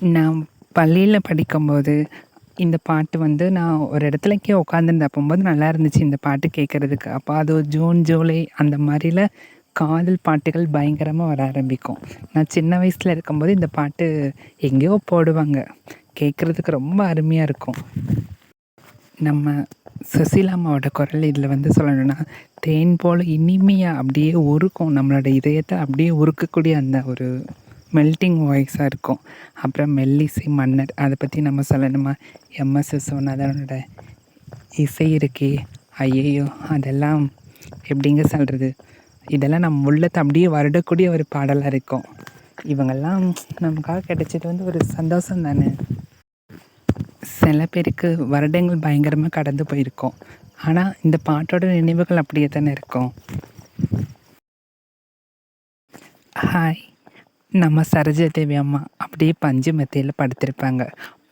நான் பள்ளியில் படிக்கும்போது இந்த பாட்டு வந்து நான் ஒரு இடத்துலக்கே உட்காந்துருந்தேன் போகும்போது நல்லா இருந்துச்சு இந்த பாட்டு கேட்குறதுக்கு. அப்போ அது ஜூன் ஜூலை அந்த மாதிரில காதல் பாட்டுகள் பயங்கரமாக வர ஆரம்பிக்கும். நான் சின்ன வயசில் இருக்கும்போது இந்த பாட்டு எங்கேயோ போடுவாங்க. கேட்குறதுக்கு ரொம்ப அருமையாக இருக்கும். நம்ம சுசீலா குரல் இதில் வந்து சொல்லணும்னா தேன் போல் இனிமையாக அப்படியே உருக்கும். நம்மளோட இதயத்தை அப்படியே உருக்கக்கூடிய அந்த ஒரு மெல்ட்டிங் வாய்ஸாக இருக்கும். அப்புறம் மெல்லிசை மன்னர். அதை பற்றி நம்ம சொல்லணுமா? எம்எஸ் விஸ்வநாதனோட இசை இருக்கே. ஐயையோ அதெல்லாம் எப்படிங்க சொல்கிறது இதெல்லாம் நம்ம உள்ளத்தை அப்படியே வருடக்கூடிய ஒரு பாடலாக இருக்கும். இவங்கெல்லாம் நமக்காக கிடைச்சது வந்து ஒரு சந்தோஷம் தானே? சில பேருக்கு வருடங்கள் பயங்கரமாக கடந்து போயிருக்கும். ஆனால் இந்த பாட்டோட நினைவுகள் அப்படியே தானே இருக்கும். ஹாய் நம்ம சரோஜாதேவி அம்மா அப்படியே பஞ்சு மத்தியில் படுத்திருப்பாங்க.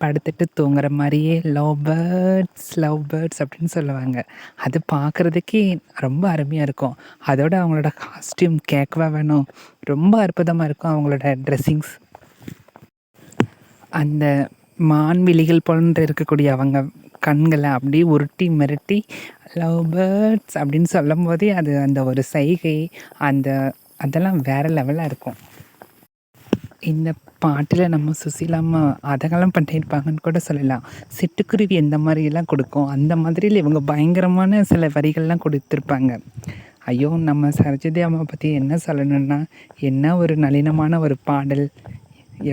படுத்துட்டு தூங்குற மாதிரியே லவ் பேர்ட்ஸ் லவ் பேர்ட்ஸ் அப்படின்னு சொல்லுவாங்க. அது பார்க்குறதுக்கே ரொம்ப அருமையாக இருக்கும். அதோட அவங்களோட காஸ்டியூம் கேட்கவா வேணும். ரொம்ப அற்புதமாக இருக்கும் அவங்களோட ட்ரெஸ்ஸிங்ஸ் அந்த மான்விழிகள் போன்று இருக்கக்கூடிய அவங்க கண்களை அப்படியே உருட்டி மிரட்டி லவ் பேர்ட்ஸ் அப்படின்னு சொல்லும் போதே அது அந்த ஒரு சைகை அந்த அதெல்லாம் வேறு லெவலாக இருக்கும். இந்த பாட்டில் நம்ம சுசிலாமா அம்மா அதகலம் பண்ணியிருப்பாங்கன்னு கூட சொல்லலாம். சிட்டுக்குருவி எந்த மாதிரியெல்லாம் கொடுக்கும்? அந்த மாதிரியில் இவங்க பயங்கரமான சில வரிகள்லாம் கொடுத்துருப்பாங்க. ஐயோ நம்ம சரஜதி அம்மா பற்றி என்ன சொல்லணும்னா என்ன ஒரு நளினமான ஒரு பாடல்.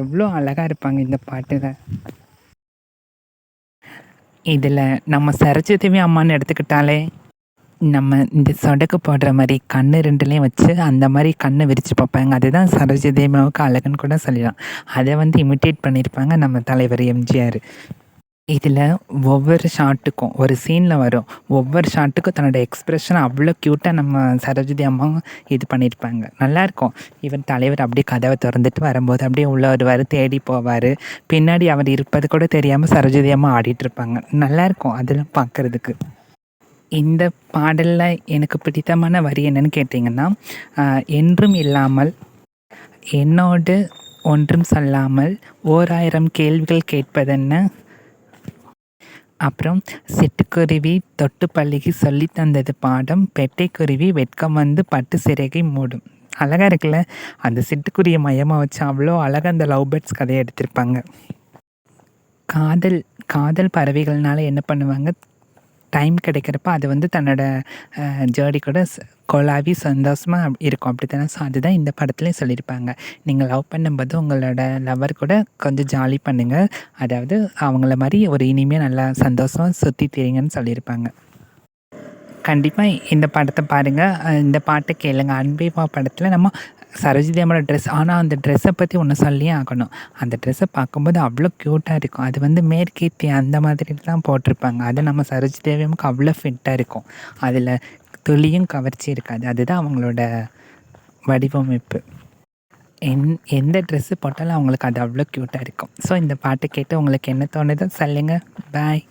எவ்வளோ அழகாக இருப்பாங்க இந்த பாட்டில். இதில் நம்ம சரஜதேவி அம்மான்னு எடுத்துக்கிட்டாலே நம்ம இந்த சொடக்கு போடுற மாதிரி கண் ரெண்டுலேயும் வச்சு அந்த மாதிரி கண்ணை விரித்து பார்ப்பாங்க. அதுதான் சரோஜதேவியாவுக்கு அழகுன்னு கூட சொல்லலாம். அதை வந்து இமிட்டேட் பண்ணியிருப்பாங்க நம்ம தலைவர் எம்ஜிஆர். இதில் ஒவ்வொரு ஷாட்டுக்கும் ஒரு சீனில் வரும். ஒவ்வொரு ஷாட்டுக்கும் தன்னோட எக்ஸ்ப்ரெஷன் அவ்வளோ க்யூட்டாக நம்ம சரோஜதி அம்மா இது பண்ணியிருப்பாங்க. நல்லாயிருக்கும் இவன் தலைவர் அப்படியே கதவை திறந்துட்டு வரும்போது அப்படியே உள்ள வருவார் தேடி போவார். பின்னாடி அவர் இருப்பது கூட தெரியாமல் சரோஜதி அம்மா ஆடிட்டுருப்பாங்க நல்லாயிருக்கும் அதெல்லாம் பார்க்குறதுக்கு. இந்த பாடலில் எனக்கு பிடித்தமான வரி என்னன்னு கேட்டிங்கன்னா என்றும் இல்லாமல் என்னோடு ஒன்றும் சொல்லாமல் ஓராயிரம் கேள்விகள் கேட்பதென்ன? அப்புறம் சிட்டுக்குருவி தொட்டு பள்ளிக்கு சொல்லி தந்தது பாடம் பெட்டைக்குருவி வெட்கம் வந்து பட்டு சிறகை மூடும். அழகாக இருக்குல்ல? அந்த சிட்டுக்குருவியை மையமாக வச்சு அவ்வளோ அழகாக அந்த லவ் பேர்ட்ஸ் கதையை எடுத்திருப்பாங்க. காதல் காதல் பறவைகள்னால என்ன பண்ணுவாங்க? டைம் கிடைக்கிறப்ப அது வந்து தன்னோட ஜேர்னி கூட கொலாவி சந்தோஷமாக இருக்கும். அப்படி தானே ஸோ அதுதான் இந்த படத்துலேயும் சொல்லியிருப்பாங்க. நீங்கள் லவ் பண்ணும்போது உங்களோட லவர் கூட கொஞ்சம் ஜாலி பண்ணுங்கள் அதாவது அவங்கள மாதிரி ஒரு இனிமையாக நல்லா சந்தோஷமாக சுற்றி தெரியுங்கன்னு சொல்லியிருப்பாங்க. கண்டிப்பாக இந்த படத்தை பாருங்கள் இந்த பாட்டை கேளுங்க. அன்பேவா படத்தில் நம்ம சரோஜினி அம்மோட ட்ரெஸ் ஆனால் அந்த ட்ரெஸ்ஸை பற்றி ஒன்று சொல்லியே ஆகணும். அந்த ட்ரெஸ்ஸை பார்க்கும்போது அவ்வளோ க்யூட்டாக இருக்கும். அது வந்து மேற்கீர்த்தி அந்த மாதிரி தான் போட்டிருப்பாங்க. அது நம்ம சரோஜி தேவியமுக்கு அவ்வளோ ஃபிட்டாக இருக்கும். அதில் துளியும் கவர்ச்சி இருக்காது. அதுதான் அவங்களோட வடிவமைப்பு. என் எந்த ட்ரெஸ்ஸு போட்டாலும் அவங்களுக்கு அது அவ்வளோ க்யூட்டாக இருக்கும். ஸோ இந்த பாட்டை கேட்டு உங்களுக்கு என்ன தோணுதோ சொல்லுங்கள் பாய்